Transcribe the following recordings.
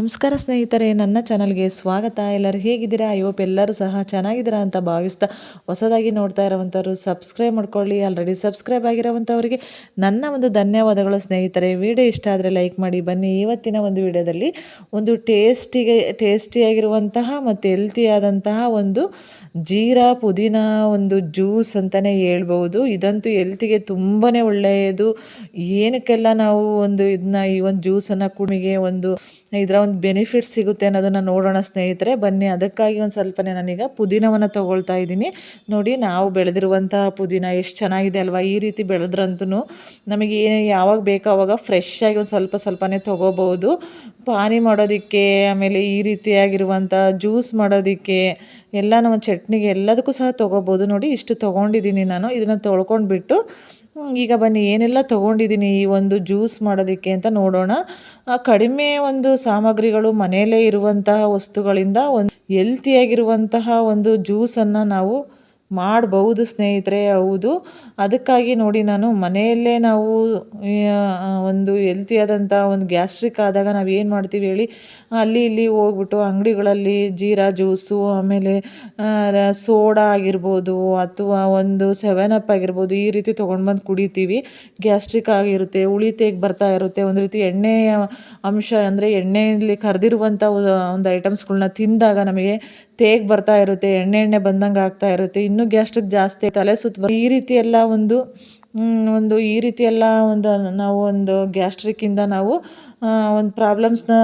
ನಮಸ್ಕಾರ ಸ್ನೇಹಿತರೆ, ನನ್ನ ಚಾನಲ್ಗೆ ಸ್ವಾಗತ. ಎಲ್ಲರೂ ಹೇಗಿದ್ದೀರಾ? ಹೋಪ್ ಎಲ್ಲರೂ ಸಹ ಚೆನ್ನಾಗಿದ್ದೀರಾ ಅಂತ ಭಾವಿಸ್ತಾ ಹೊಸದಾಗಿ ನೋಡ್ತಾ ಇರೋವಂಥವ್ರು ಸಬ್ಸ್ಕ್ರೈಬ್ ಮಾಡ್ಕೊಳ್ಳಿ. ಆಲ್ರೆಡಿ ಸಬ್ಸ್ಕ್ರೈಬ್ ಆಗಿರೋವಂಥವ್ರಿಗೆ ನನ್ನ ಒಂದು ಧನ್ಯವಾದಗಳು ಸ್ನೇಹಿತರೆ. ವಿಡಿಯೋ ಇಷ್ಟ ಆದರೆ ಲೈಕ್ ಮಾಡಿ. ಬನ್ನಿ, ಇವತ್ತಿನ ಒಂದು ವಿಡಿಯೋದಲ್ಲಿ ಒಂದು ಟೇಸ್ಟಿಗೆ, ಟೇಸ್ಟಿಯಾಗಿರುವಂತಹ ಮತ್ತು ಹೆಲ್ತಿಯಾದಂತಹ ಒಂದು ಜೀರಾ ಪುದೀನ ಒಂದು ಜ್ಯೂಸ್ ಅಂತಲೇ ಹೇಳ್ಬೋದು. ಇದಂತೂ ಹೆಲ್ತಿಗೆ ತುಂಬಾ ಒಳ್ಳೆಯದು. ಏನಕ್ಕೆಲ್ಲ ನಾವು ಒಂದು ಇದನ್ನ, ಈ ಒಂದು ಜ್ಯೂಸನ್ನು ಕುಡಿಗೆ ಒಂದು ಇದರ ಬೆನಿಫಿಟ್ಸ್ ಸಿಗುತ್ತೆ ಅನ್ನೋದನ್ನು ನೋಡೋಣ ಸ್ನೇಹಿತರೆ. ಬನ್ನಿ, ಅದಕ್ಕಾಗಿ ಒಂದು ಸ್ವಲ್ಪನೇ ನಾನೀಗ ಪುದೀನವನ್ನು ತೊಗೊಳ್ತಾ ಇದ್ದೀನಿ. ನೋಡಿ, ನಾವು ಬೆಳೆದಿರುವಂತಹ ಪುದೀನ ಎಷ್ಟು ಚೆನ್ನಾಗಿದೆ ಅಲ್ವಾ? ಈ ರೀತಿ ಬೆಳೆದ್ರಂತೂ ನಮಗೆ ಯಾವಾಗ ಬೇಕೋ ಆವಾಗ ಫ್ರೆಶ್ ಆಗಿ ಒಂದು ಸ್ವಲ್ಪ ಸ್ವಲ್ಪನೇ ತೊಗೋಬೋದು ಪಾನಿ ಮಾಡೋದಕ್ಕೆ, ಆಮೇಲೆ ಈ ರೀತಿಯಾಗಿರುವಂಥ ಜ್ಯೂಸ್ ಮಾಡೋದಕ್ಕೆ ಎಲ್ಲ ನಮ್ಮ ಚಟ್ನಿಗೆ ಎಲ್ಲದಕ್ಕೂ ಸಹ ತೊಗೋಬೋದು ನೋಡಿ, ಇಷ್ಟು ತೊಗೊಂಡಿದ್ದೀನಿ ನಾನು. ಇದನ್ನು ತೊಳ್ಕೊಂಡ್ಬಿಟ್ಟು ಈಗ ಬನ್ನಿ, ಏನೆಲ್ಲ ತೊಗೊಂಡಿದ್ದೀನಿ ಈ ಒಂದು ಜ್ಯೂಸ್ ಮಾಡೋದಕ್ಕೆ ಅಂತ ನೋಡೋಣ. ಕಡಿಮೆ ಒಂದು ಸಾಮಗ್ರಿಗಳು ಮನೆಯಲ್ಲೇ ಇರುವಂತಹ ವಸ್ತುಗಳಿಂದ ಒಂದು ಹೆಲ್ತಿಯಾಗಿರುವಂತಹ ಒಂದು ಜ್ಯೂಸನ್ನು ನಾವು ಮಾಡಬಹುದು ಸ್ನೇಹಿತರೆ, ಹೌದು. ಅದಕ್ಕಾಗಿ ನೋಡಿ ನಾನು ಮನೆಯಲ್ಲೇ ನಾವು ಒಂದು ಹೆಲ್ತಿಯಾದಂಥ ಒಂದು ಗ್ಯಾಸ್ಟ್ರಿಕ್ ಆದಾಗ ನಾವು ಏನು ಮಾಡ್ತೀವಿ ಹೇಳಿ, ಅಲ್ಲಿ ಇಲ್ಲಿ ಹೋಗ್ಬಿಟ್ಟು ಅಂಗಡಿಗಳಲ್ಲಿ ಜೀರಾ ಜ್ಯೂಸು ಆಮೇಲೆ ಸೋಡಾ ಆಗಿರ್ಬೋದು ಅಥವಾ ಒಂದು ಸೆವೆನ್ ಅಪ್ ಆಗಿರ್ಬೋದು ಈ ರೀತಿ ತೊಗೊಂಡು ಬಂದು ಕುಡಿತೀವಿ. ಗ್ಯಾಸ್ಟ್ರಿಕ್ ಆಗಿರುತ್ತೆ ಉಳಿ ಬರ್ತಾ ಇರುತ್ತೆ. ಒಂದು ರೀತಿ ಎಣ್ಣೆಯ ಅಂಶ ಅಂದರೆ ಎಣ್ಣೆಯಲ್ಲಿ ಕರೆದಿರುವಂಥ ಒಂದು ಐಟಮ್ಸ್ಗಳನ್ನ ತಿಂದಾಗ ನಮಗೆ ತೇಗ್ ಬರ್ತಾ ಇರುತ್ತೆ, ಎಣ್ಣೆ ಎಣ್ಣೆ ಬಂದಂಗೆ ಆಗ್ತಾ ಇರುತ್ತೆ, ಇನ್ನೂ ಗ್ಯಾಸ್ಟ್ರಿಕ್ ಜಾಸ್ತಿ ತಲೆ ಸುತ್ತ ಈ ರೀತಿ ಎಲ್ಲ ಒಂದು ಒಂದು ಈ ರೀತಿ ಎಲ್ಲ ಒಂದು ನಾವು ಒಂದು ಗ್ಯಾಸ್ಟ್ರಿಕ್ಕಿಂದ ನಾವು ಒಂದು ಪ್ರಾಬ್ಲಮ್ಸ್ನ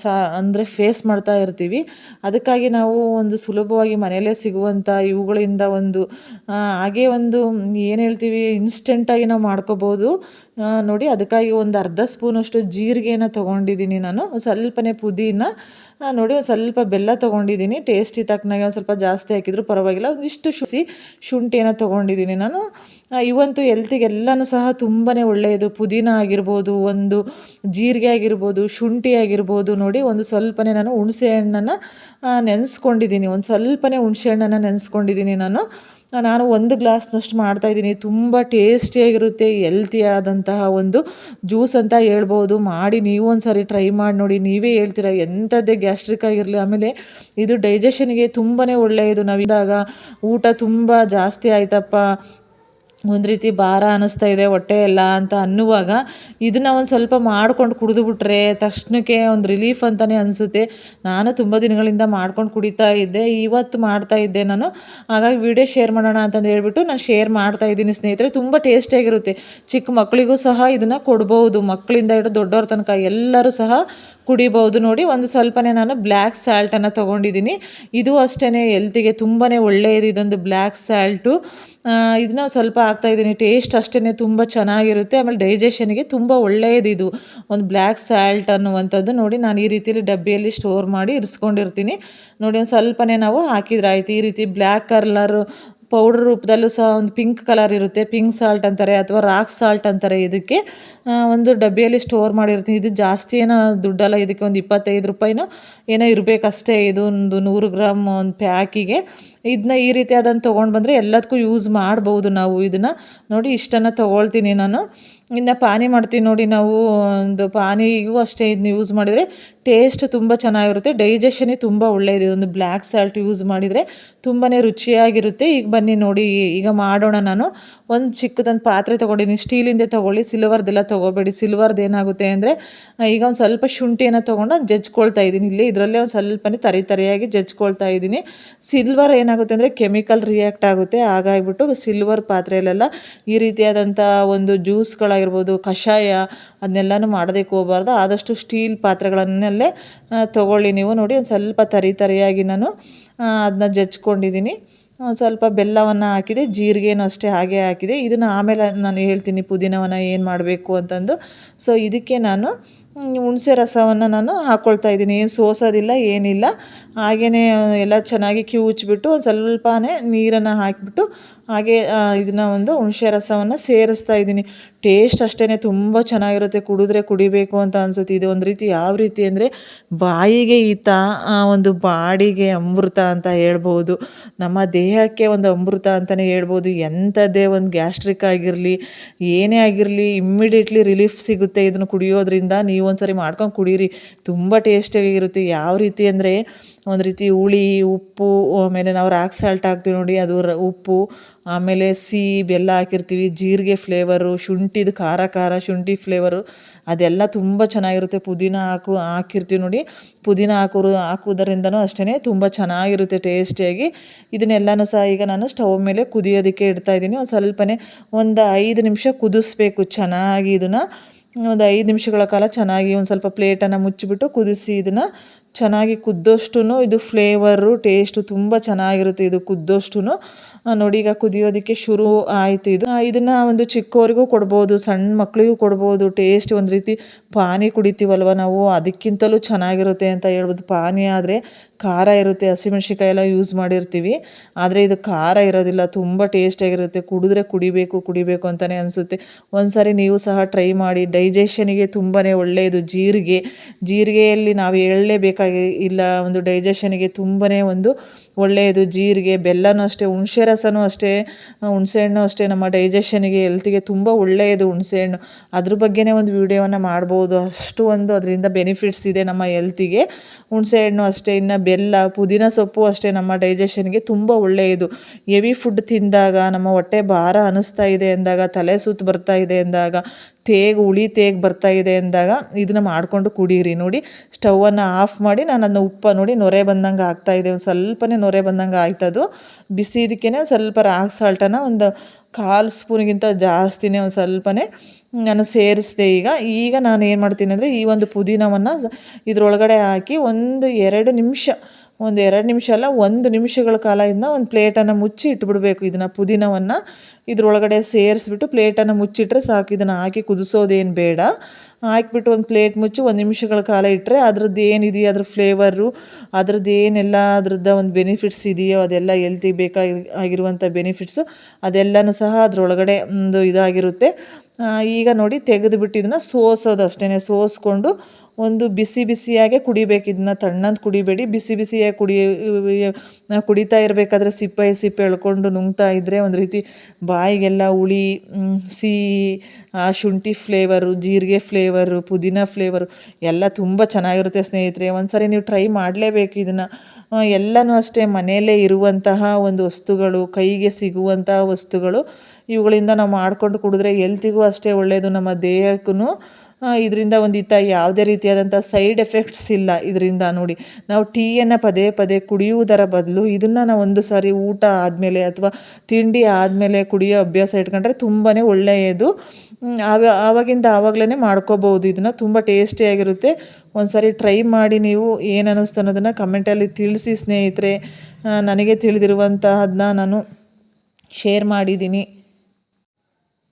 ಸಾ, ಅಂದರೆ ಫೇಸ್ ಮಾಡ್ತಾ ಇರ್ತೀವಿ. ಅದಕ್ಕಾಗಿ ನಾವು ಒಂದು ಸುಲಭವಾಗಿ ಮನೆಯಲ್ಲೇ ಸಿಗುವಂಥ ಇವುಗಳಿಂದ ಒಂದು ಹಾಗೆ ಒಂದು ಏನು ಹೇಳ್ತೀವಿ ಇನ್ಸ್ಟೆಂಟಾಗಿ ನಾವು ಮಾಡ್ಕೋಬೋದು. ನೋಡಿ, ಅದಕ್ಕಾಗಿ ಒಂದು ಅರ್ಧ ಸ್ಪೂನಷ್ಟು ಜೀರಿಗೆನ ತೊಗೊಂಡಿದ್ದೀನಿ ನಾನು. ಸ್ವಲ್ಪನೇ ಪುದೀನ ನೋಡಿ, ಒಂದು ಸ್ವಲ್ಪ ಬೆಲ್ಲ ತೊಗೊಂಡಿದ್ದೀನಿ ಟೇಸ್ಟಿ ತಕ್ಕನಾಗೆ ಒಂದು ಸ್ವಲ್ಪ ಜಾಸ್ತಿ ಹಾಕಿದ್ರು ಪರವಾಗಿಲ್ಲ. ಒಂದಿಷ್ಟು ಶುಸಿ ಶುಂಠಿನ ತೊಗೊಂಡಿದ್ದೀನಿ ನಾನು. ಇವಂತೂ ಎಲ್ತಿಗೆಲ್ಲನೂ ಸಹ ತುಂಬಾ ಒಳ್ಳೆಯದು. ಪುದೀನ ಆಗಿರ್ಬೋದು, ಒಂದು ಜೀರಿಗೆ ಶುಂಠಿ ಆಗಿರ್ಬೋದು ನೋಡಿ ಒಂದು ಸ್ವಲ್ಪನೇ ನಾನು ಹುಣಸೆ ಹಣ್ಣನ್ನು ನೆನೆಸ್ಕೊಂಡಿದ್ದೀನಿ. ಒಂದು ಸ್ವಲ್ಪನೇ ಹುಣಸೆ ಹಣ್ಣನ್ನು ನೆನೆಸ್ಕೊಂಡಿದ್ದೀನಿ ನಾನು. ನಾನು ಒಂದು ಗ್ಲಾಸ್ನಷ್ಟು ಮಾಡ್ತಾಯಿದ್ದೀನಿ ತುಂಬ ಟೇಸ್ಟಿಯಾಗಿರುತ್ತೆ ಹೆಲ್ತಿಯಾದಂತಹ ಒಂದು ಜ್ಯೂಸ್ ಅಂತ ಹೇಳ್ಬೋದು. ಮಾಡಿ ನೀವು ಒಂದು ಟ್ರೈ ಮಾಡಿ ನೋಡಿ. ನೀವೇ ಹೇಳ್ತೀರಾ, ಎಂಥದ್ದೇ ಗ್ಯಾಸ್ಟ್ರಿಕ್ ಆಗಿರಲಿ, ಆಮೇಲೆ ಇದು ಡೈಜೆಷನ್ಗೆ ತುಂಬಾ ಒಳ್ಳೆಯದು. ನಾವಿದ್ದಾಗ ಊಟ ತುಂಬ ಜಾಸ್ತಿ ಆಯ್ತಪ್ಪ. ಒಂದು ರೀತಿ ಭಾರ ಅನ್ನಿಸ್ತಾ ಇದೆ, ಹೊಟ್ಟೆ ಎಲ್ಲ ಅಂತ ಅನ್ನುವಾಗ ಇದನ್ನು ಒಂದು ಸ್ವಲ್ಪ ಮಾಡ್ಕೊಂಡು ಕುಡಿದು ಬಿಟ್ರೆ ತಕ್ಷಣಕ್ಕೆ ಒಂದು ರಿಲೀಫ್ ಅಂತಲೇ ಅನಿಸುತ್ತೆ. ನಾನು ತುಂಬ ದಿನಗಳಿಂದ ಮಾಡ್ಕೊಂಡು ಕುಡಿತಾ ಇದ್ದೆ, ಇವತ್ತು ಮಾಡ್ತಾ ಇದ್ದೆ ನಾನು. ಹಾಗಾಗಿ ವಿಡಿಯೋ ಶೇರ್ ಮಾಡೋಣ ಅಂತಂದು ಹೇಳ್ಬಿಟ್ಟು ನಾನು ಶೇರ್ ಮಾಡ್ತಾ ಇದ್ದೀನಿ ಸ್ನೇಹಿತರೆ. ತುಂಬ ಟೇಸ್ಟಿಯಾಗಿರುತ್ತೆ ಚಿಕ್ಕ ಮಕ್ಕಳಿಗೂ ಸಹ ಇದನ್ನು ಕೊಡ್ಬೋದು. ಮಕ್ಕಳಿಂದ ಹಿಡಿದು ದೊಡ್ಡವ್ರ ತನಕ ಎಲ್ಲರೂ ಸಹ ಕುಡಿಬೋದು. ನೋಡಿ, ಒಂದು ಸ್ವಲ್ಪನೇ ನಾನು ಬ್ಲ್ಯಾಕ್ ಸ್ಯಾಲ್ಟನ್ನು ತೊಗೊಂಡಿದ್ದೀನಿ. ಇದು ಅಷ್ಟೇ ಎಲ್ತಿಗೆ ತುಂಬಾ ಒಳ್ಳೆಯದು ಇದೊಂದು ಬ್ಲ್ಯಾಕ್ ಸಾಲ್ಟು ಇದನ್ನ ಸ್ವಲ್ಪ ಹಾಕ್ತಾಯಿದ್ದೀನಿ ಟೇಸ್ಟ್ ಅಷ್ಟೇ ತುಂಬ ಚೆನ್ನಾಗಿರುತ್ತೆ. ಆಮೇಲೆ ಡೈಜೆಷನ್ಗೆ ತುಂಬ ಒಳ್ಳೆಯದು ಇದು. ಒಂದು ಬ್ಲ್ಯಾಕ್ ಸ್ಯಾಲ್ಟ್ ಅನ್ನುವಂಥದ್ದು ನೋಡಿ ನಾನು ಈ ರೀತಿಯಲ್ಲಿ ಡಬ್ಬಿಯಲ್ಲಿ ಸ್ಟೋರ್ ಮಾಡಿ ಇರಿಸ್ಕೊಂಡಿರ್ತೀನಿ. ನೋಡಿ ಒಂದು ಸ್ವಲ್ಪನೇ ನಾವು ಹಾಕಿದ್ರೆ ಆಯಿತು. ಈ ರೀತಿ ಬ್ಲ್ಯಾಕ್ ಕಲರು ಪೌಡ್ರ್ ರೂಪದಲ್ಲೂ ಸಹ ಒಂದು ಪಿಂಕ್ ಕಲರ್ ಇರುತ್ತೆ, ಪಿಂಕ್ ಸಾಲ್ಟ್ ಅಂತಾರೆ ಅಥವಾ ರಾಕ್ ಸಾಲ್ಟ್ ಅಂತಾರೆ ಇದಕ್ಕೆ. ಒಂದು ಡಬ್ಬಿಯಲ್ಲಿ ಸ್ಟೋರ್ ಮಾಡಿರ್ತೀನಿ. ಇದು ಜಾಸ್ತಿ ಏನೋ ದುಡ್ಡಲ್ಲ, ಇದಕ್ಕೆ ಒಂದು ಇಪ್ಪತ್ತೈದು ರೂಪಾಯಿನೋ ಏನೋ ಇರಬೇಕಷ್ಟೇ ಇದು ಒಂದು ನೂರು ಗ್ರಾಮ್ ಒಂದು ಪ್ಯಾಕಿಗೆ. ಇದನ್ನ ಈ ರೀತಿ ಅದನ್ನು ತೊಗೊಂಡು ಬಂದರೆ ಎಲ್ಲದಕ್ಕೂ ಯೂಸ್ ಮಾಡ್ಬೋದು ನಾವು ಇದನ್ನು. ನೋಡಿ ಇಷ್ಟನ್ನು ತೊಗೊಳ್ತೀನಿ ನಾನು. ಇನ್ನು ಪಾನಿ ಮಾಡ್ತೀನಿ ನೋಡಿ ನಾವು, ಒಂದು ಪಾನಿಗೂ ಅಷ್ಟೇ ಇದನ್ನ ಯೂಸ್ ಮಾಡಿದರೆ ಟೇಸ್ಟ್ ತುಂಬ ಚೆನ್ನಾಗಿರುತ್ತೆ ಡೈಜೆಷನೇ ತುಂಬ ಒಳ್ಳೆಯದು ಒಂದು ಬ್ಲ್ಯಾಕ್ ಸಾಲ್ಟ್ ಯೂಸ್ ಮಾಡಿದರೆ ತುಂಬಾ ರುಚಿಯಾಗಿರುತ್ತೆ. ಈಗ ಬನ್ನಿ ನೋಡಿ, ಈಗ ಮಾಡೋಣ ನಾನು. ಒಂದು ಚಿಕ್ಕದೊಂದು ಪಾತ್ರೆ ತೊಗೊಂಡಿದ್ದೀನಿ ಸ್ಟೀಲಿಂದೇ ತೊಗೊಳ್ಳಿ ಸಿಲ್ವರ್ದೆಲ್ಲ ತೊಗೋಬೇಡಿ. ಸಿಲ್ವರ್ದು ಏನಾಗುತ್ತೆ ಅಂದರೆ, ಈಗ ಒಂದು ಸ್ವಲ್ಪ ಶುಂಠಿಯನ್ನು ತೊಗೊಂಡು ಜಜ್ಕೊಳ್ತಾ ಇದ್ದೀನಿ. ಇಲ್ಲಿ ಇದರಲ್ಲೇ ಒಂದು ಸ್ವಲ್ಪನೇ ತರಿ ತರಿಯಾಗಿ ಜಜ್ಕೊಳ್ತಾ ಇದ್ದೀನಿ. ಸಿಲ್ವರ್ ಏನಾಗುತ್ತೆ ಅಂದರೆ ಕೆಮಿಕಲ್ ರಿಯಾಕ್ಟ್ ಆಗುತ್ತೆ. ಹಾಗಾಗಿಬಿಟ್ಟು ಸಿಲ್ವರ್ ಪಾತ್ರೆಯಲ್ಲೆಲ್ಲ ಈ ರೀತಿಯಾದಂಥ ಒಂದು ಜ್ಯೂಸ್ಗಳಾಗಿರ್ಬೋದು ಕಷಾಯ ಅದನ್ನೆಲ್ಲನೂ ಮಾಡೋದಕ್ಕೆ ಹೋಗಬಾರ್ದು. ಆದಷ್ಟು ಸ್ಟೀಲ್ ಪಾತ್ರೆಗಳನ್ನಲ್ಲೇ ತೊಗೊಳ್ಳಿ ನೀವು ನೋಡಿ. ಒಂದು ಸ್ವಲ್ಪ ತರಿ ತರಿಯಾಗಿ ನಾನು ಅದನ್ನ ಜಜ್ಕೊಂಡಿದ್ದೀನಿ ಸ್ವಲ್ಪ ಬೆಲ್ಲವನ್ನು ಹಾಕಿದೆ, ಜೀರಿಗೆನೂ ಅಷ್ಟೇ ಹಾಗೆ ಹಾಕಿದೆ. ಇದನ್ನು ಆಮೇಲೆ ನಾನು ಹೇಳ್ತೀನಿ ಪುದೀನವನ್ನು ಏನು ಮಾಡಬೇಕು ಅಂತಂದು. ಸೊ ಇದಕ್ಕೆ ನಾನು ಹುಣಸೆ ರಸವನ್ನು ನಾನು ಹಾಕ್ಕೊಳ್ತಾ ಇದ್ದೀನಿ. ಏನು ಸೋಸೋದಿಲ್ಲ, ಏನಿಲ್ಲ. ಹಾಗೆಯೇ ಎಲ್ಲ ಚೆನ್ನಾಗಿ ಕಿವುಚ್ಬಿಟ್ಟು ಒಂದು ಸ್ವಲ್ಪನೇ ನೀರನ್ನು ಹಾಕಿಬಿಟ್ಟು ಹಾಗೆ ಇದನ್ನು ಒಂದು ಹುಣಸೆ ರಸವನ್ನು ಸೇರಿಸ್ತಾ ಇದ್ದೀನಿ. ಟೇಸ್ಟ್ ಅಷ್ಟೇ ತುಂಬ ಚೆನ್ನಾಗಿರುತ್ತೆ. ಕುಡಿದ್ರೆ ಕುಡಿಬೇಕು ಅಂತ ಅನಿಸುತ್ತೆ. ಇದು ಒಂದು ರೀತಿ ಯಾವ ರೀತಿ ಅಂದರೆ ಬಾಯಿಗೆ ಈತ ಒಂದು ಬಾಡಿಗೆ ಅಮೃತ ಅಂತ ಹೇಳ್ಬೋದು. ನಮ್ಮ ದೇಹಕ್ಕೆ ಒಂದು ಅಮೃತ ಅಂತಲೇ ಹೇಳ್ಬೋದು. ಎಂಥದ್ದೇ ಒಂದು ಗ್ಯಾಸ್ಟ್ರಿಕ್ ಆಗಿರಲಿ, ಏನೇ ಆಗಿರಲಿ ಇಮ್ಮಿಡಿಯೇಟ್ಲಿ ರಿಲೀಫ್ ಸಿಗುತ್ತೆ. ಇದನ್ನು ಕುಡಿಯೋದ್ರಿಂದ ನೀವು ನೀವು ಒಂದ್ಸರಿ ಮಾಡ್ಕೊಂಡು ಕುಡೀರಿ. ತುಂಬ ಟೇಸ್ಟಿಯಾಗಿರುತ್ತೆ ಯಾವ ರೀತಿ ಅಂದರೆ ಒಂದು ರೀತಿ ಹುಳಿ, ಉಪ್ಪು, ಆಮೇಲೆ ನಾವು ರಾಕ್ ಸಾಲ್ಟ್ ಹಾಕ್ತೀವಿ ನೋಡಿ, ಅದು ಉಪ್ಪು, ಆಮೇಲೆ ಸಿಹಿ ಬೆಲ್ಲ ಹಾಕಿರ್ತೀವಿ. ಜೀರಿಗೆ ಫ್ಲೇವರು ಶುಂಠಿದು ಖಾರ ಖಾರ ಶುಂಠಿ ಫ್ಲೇವರು ಅದೆಲ್ಲ ತುಂಬ ಚೆನ್ನಾಗಿರುತ್ತೆ. ಪುದೀನ ಹಾಕು, ಹಾಕಿರ್ತೀವಿ ನೋಡಿ. ಪುದೀನ ಹಾಕೋರು ಹಾಕೋದರಿಂದನೂ ಅಷ್ಟೇ ತುಂಬ ಚೆನ್ನಾಗಿರುತ್ತೆ ಟೇಸ್ಟಿಯಾಗಿ ಇದನ್ನೆಲ್ಲನೂ ಸಹ ಈಗ ನಾನು ಸ್ಟವ್ ಮೇಲೆ ಕುದಿಯೋದಕ್ಕೆ ಇಡ್ತಾಯಿದ್ದೀನಿ ಒಂದು ಸ್ವಲ್ಪನೇ, ಒಂದು ಐದು ನಿಮಿಷ ಕುದಿಸ್ಬೇಕು. ಚೆನ್ನಾಗಿ ಇದನ್ನು. ಒಂದು ಐದು ನಿಮಿಷಗಳ ಕಾಲ ಚೆನ್ನಾಗಿ ಒಂದು ಸ್ವಲ್ಪ ಪ್ಲೇಟನ್ನು ಮುಚ್ಚಿಬಿಟ್ಟು ಕುದಿಸಿ ಇದನ್ನು ಚೆನ್ನಾಗಿ ಕುದ್ದಷ್ಟು ಇದು ಫ್ಲೇವರು, ಟೇಸ್ಟು ತುಂಬ ಚೆನ್ನಾಗಿರುತ್ತೆ ಇದು ಕುದ್ದೋಷ್ಟು ನೋಡಿ ಈಗ ಕುದಿಯೋದಕ್ಕೆ ಶುರು ಆಯಿತು ಇದು. ಇದನ್ನು ಒಂದು ಚಿಕ್ಕವರಿಗೂ ಕೊಡ್ಬೋದು, ಸಣ್ಣ ಮಕ್ಕಳಿಗೂ ಕೊಡ್ಬೋದು. ಟೇಸ್ಟ್ ಒಂದು ರೀತಿ ಪಾನಿ ಕುಡಿತೀವಲ್ವ ನಾವು, ಅದಕ್ಕಿಂತಲೂ ಚೆನ್ನಾಗಿರುತ್ತೆ ಅಂತ ಹೇಳ್ಬೋದು. ಪಾನಿ ಆದರೆ ಖಾರ ಇರುತ್ತೆ ಹಸಿಮೆಣ್ಸಿಕಾಯಿ ಎಲ್ಲ ಯೂಸ್ ಮಾಡಿರ್ತೀವಿ. ಆದರೆ ಇದು ಖಾರ ಇರೋದಿಲ್ಲ, ತುಂಬ ಟೇಸ್ಟಿಯಾಗಿರುತ್ತೆ ಕುಡಿದ್ರೆ ಕುಡಿಬೇಕು ಕುಡಿಬೇಕು ಅಂತಲೇ ಅನಿಸುತ್ತೆ. ಒಂದು ನೀವು ಸಹ ಟ್ರೈ ಮಾಡಿ ಡೈಜೆಷನಿಗೆ ತುಂಬಾ ಒಳ್ಳೆಯದು. ಜೀರಿಗೆ, ಜೀರಿಗೆಯಲ್ಲಿ ನಾವು ಹೇಳಲೇಬೇಕಾಗಿ ಇಲ್ಲ, ಒಂದು ಡೈಜೆಷನಿಗೆ ತುಂಬನೇ ಒಂದು ಒಳ್ಳೆಯದು. ಜೀರಿಗೆ, ಬೆಲ್ಲನೂ ಅಷ್ಟೇ, ಹುಣಸೆ ರಸನೂ ಅಷ್ಟೇ ಹುಣಸೆಹಣ್ಣು ಅಷ್ಟೇ ನಮ್ಮ ಡೈಜೆಷನಿಗೆ ಹೆಲ್ತಿಗೆ ತುಂಬ ಒಳ್ಳೆಯದು ಹುಣಸೆಹಣ್ಣು ಅದ್ರ ಬಗ್ಗೆನೇ ಒಂದು ವಿಡಿಯೋವನ್ನು ಮಾಡ್ಬೋದು. ಅಷ್ಟು ಒಂದು ಅದರಿಂದ ಬೆನಿಫಿಟ್ಸ್ ಇದೆ ನಮ್ಮ ಹೆಲ್ತಿಗೆ ಹುಣಸೆಹಣ್ಣು ಅಷ್ಟೇ, ಇನ್ನು ಬೆಲ್ಲ, ಪುದೀನ ಸೊಪ್ಪು ಅಷ್ಟೇ ನಮ್ಮ ಡೈಜೆಷನ್ಗೆ ತುಂಬ ಒಳ್ಳೆಯದು. ಹೆವಿ ಫುಡ್ ತಿಂದಾಗ, ನಮ್ಮ ಹೊಟ್ಟೆ ಭಾರ ಅನಿಸ್ತಾ ಇದೆ ಅಂದಾಗ, ತಲೆ ಸುತ್ತು ಬರ್ತಾ ಇದೆ ಅಂದಾಗ ತೇಗು, ಹುಳಿ ತೇಗ್ ಬರ್ತಾ ಇದೆ ಅಂದಾಗ ಇದನ್ನ ಮಾಡಿಕೊಂಡು ಕುಡೀರಿ. ನೋಡಿ ಸ್ಟವನ್ನು ಆಫ್ ಮಾಡಿ ನಾನು ಅದನ್ನ ಉಪ್ಪ ನೋಡಿ ನೊರೆ ಬಂದಂಗೆ ಆಗ್ತಾಯಿದೆ ಒಂದು ಸ್ವಲ್ಪನೇ ನೊರೆ ಬಂದಂಗೆ ಆಯ್ತದು. ಬಿಸಿ ಇದಕ್ಕೇ ಸ್ವಲ್ಪ ರಾಕ್ ಸಾಲ್ಟನ ಒಂದು ಕಾಲು ಸ್ಪೂನ್ಗಿಂತ ಜಾಸ್ತಿನೇ ಒಂದು ಸ್ವಲ್ಪನೇ ನಾನು ಸೇರಿಸಿದೆ ಈಗ. ಈಗ ನಾನು ಏನು ಮಾಡ್ತೀನಿ ಅಂದರೆ ಈ ಒಂದು ಪುದೀನವನ್ನು ಇದರೊಳಗಡೆ ಹಾಕಿ ಒಂದು ಎರಡು ನಿಮಿಷ ಒಂದು ಎರಡು ನಿಮಿಷ ಅಲ್ಲ, ಒಂದು ನಿಮಿಷಗಳ ಕಾಲ ಇದನ್ನ ಒಂದು ಪ್ಲೇಟನ್ನು ಮುಚ್ಚಿ ಇಟ್ಬಿಡಬೇಕು ಇದನ್ನು, ಪುದೀನವನ್ನು. ಇದರೊಳಗಡೆ ಸೇರಿಸ್ಬಿಟ್ಟು ಪ್ಲೇಟನ್ನು ಮುಚ್ಚಿಟ್ರೆ ಸಾಕು, ಇದನ್ನು ಹಾಕಿ ಕುದಿಸೋದೇನು ಬೇಡ. ಹಾಕಿಬಿಟ್ಟು ಒಂದು ಪ್ಲೇಟ್ ಮುಚ್ಚಿ ಒಂದು ನಿಮಿಷಗಳ ಕಾಲ ಇಟ್ಟರೆ ಅದ್ರದ್ದು ಏನಿದೆಯೋ ಅದ್ರ ಫ್ಲೇವರು ಅದ್ರದ್ದು ಏನೆಲ್ಲ ಅದ್ರದ್ದು ಒಂದು ಬೆನಿಫಿಟ್ಸ್ ಇದೆಯೋ ಅದೆಲ್ಲ ಎಲ್ತಿ ಬೇಕಾಗಿ ಆಗಿರುವಂಥ ಬೆನಿಫಿಟ್ಸು ಅದೆಲ್ಲನೂ ಸಹ ಅದರೊಳಗಡೆ ಒಂದು ಇದಾಗಿರುತ್ತೆ. ಈಗ ನೋಡಿ ತೆಗೆದುಬಿಟ್ಟು ಇದನ್ನು ಸೋಸೋದು ಅಷ್ಟೇ ಸೋಸ್ಕೊಂಡು ಒಂದು ಬಿಸಿ ಬಿಸಿಯಾಗೆ ಕುಡಿಬೇಕು. ಇದನ್ನ ತಣ್ಣಂದು ಕುಡಿಬೇಡಿ. ಬಿಸಿ ಬಿಸಿಯಾಗಿ ಕುಡಿ ಕುಡಿತಾ ಇರಬೇಕಾದ್ರೆ ಸಿಪ್ಪೆ ಸಿಪ್ಪೆ ಎಳ್ಕೊಂಡು ನುಂಗ್ತಾ ಇದ್ದರೆ ಒಂದು ರೀತಿ ಬಾಯಿಗೆಲ್ಲ ಹುಳಿ ಸಿಹಿ, ಆ, ಶುಂಠಿ ಫ್ಲೇವರು, ಜೀರಿಗೆ ಫ್ಲೇವರು, ಪುದೀನ ಫ್ಲೇವರು ಎಲ್ಲ ತುಂಬ ಚೆನ್ನಾಗಿರುತ್ತೆ ಸ್ನೇಹಿತರೆ. ಒಂದು ಸಾರಿ ನೀವು ಟ್ರೈ ಮಾಡಲೇಬೇಕು ಇದನ್ನು. ಎಲ್ಲನೂ ಅಷ್ಟೇ ಮನೆಯಲ್ಲೇ ಇರುವಂತಹ ಒಂದು ವಸ್ತುಗಳು, ಕೈಗೆ ಸಿಗುವಂತಹ ವಸ್ತುಗಳು, ಇವುಗಳಿಂದ ನಾವು ಮಾಡಿಕೊಂಡು ಕುಡಿದ್ರೆ ಎಲ್ತಿಗೂ ಅಷ್ಟೇ ಒಳ್ಳೆಯದು ನಮ್ಮ ದೇಹಕ್ಕೂ ಇದರಿಂದ ಒಂದು ಈತ ಯಾವುದೇ ರೀತಿಯಾದಂಥ ಸೈಡ್ ಎಫೆಕ್ಟ್ಸ್ ಇಲ್ಲ ಇದರಿಂದ ನೋಡಿ. ನಾವು ಟೀಯನ್ನು ಪದೇ ಪದೇ ಕುಡಿಯುವುದರ ಬದಲು ಇದನ್ನು ನಾವು ಒಂದು ಸಾರಿ ಊಟ ಆದಮೇಲೆ ಅಥವಾ ತಿಂಡಿ ಆದಮೇಲೆ ಕುಡಿಯೋ ಅಭ್ಯಾಸ ಇಟ್ಕೊಂಡ್ರೆ ತುಂಬಾ ಒಳ್ಳೆಯದು. ಆವ, ಆವಾಗಿಂದ ಆವಾಗಲೇ ಮಾಡ್ಕೋಬೋದು. ಇದನ್ನು ತುಂಬ ಟೇಸ್ಟಿಯಾಗಿರುತ್ತೆ ಒಂದು ಸಾರಿ ಟ್ರೈ ಮಾಡಿ ನೀವು ಏನು ಅನ್ನಿಸ್ತು ಅನ್ನೋದನ್ನು ಕಮೆಂಟಲ್ಲಿ ತಿಳಿಸಿ ಸ್ನೇಹಿತರೆ. ನನಗೆ ತಿಳಿದಿರುವಂತಹದನ್ನ ನಾನು ಶೇರ್ ಮಾಡಿದ್ದೀನಿ.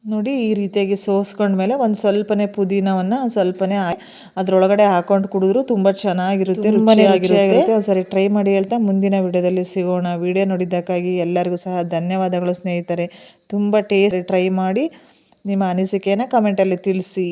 ನೋಡಿ ಈ ರೀತಿಯಾಗಿ ಸೋಸ್ಕೊಂಡ್ಮೇಲೆ ಒಂದು ಸ್ವಲ್ಪನೇ ಪುದೀನವನ್ನು ಸ್ವಲ್ಪನೇ ಅದರೊಳಗಡೆ ಹಾಕೊಂಡು ಕುಡಿದ್ರು ತುಂಬ ಚೆನ್ನಾಗಿರುತ್ತೆ ರುಚಿಯಾಗಿರುತ್ತೆ. ಒಂದ್ಸರಿ ಟ್ರೈ ಮಾಡಿ ಹೇಳ್ತಾ ಮುಂದಿನ ವಿಡಿಯೋದಲ್ಲಿ ಸಿಗೋಣ. ವಿಡಿಯೋ ನೋಡಿದ್ದಕ್ಕಾಗಿ ಎಲ್ಲರಿಗೂ ಸಹ ಧನ್ಯವಾದಗಳು ಸ್ನೇಹಿತರೆ. ತುಂಬ ಟೇಸ್ಟ್ ಟ್ರೈ ಮಾಡಿ ನಿಮ್ಮ ಅನಿಸಿಕೆಯನ್ನು ಕಮೆಂಟಲ್ಲಿ ತಿಳಿಸಿ.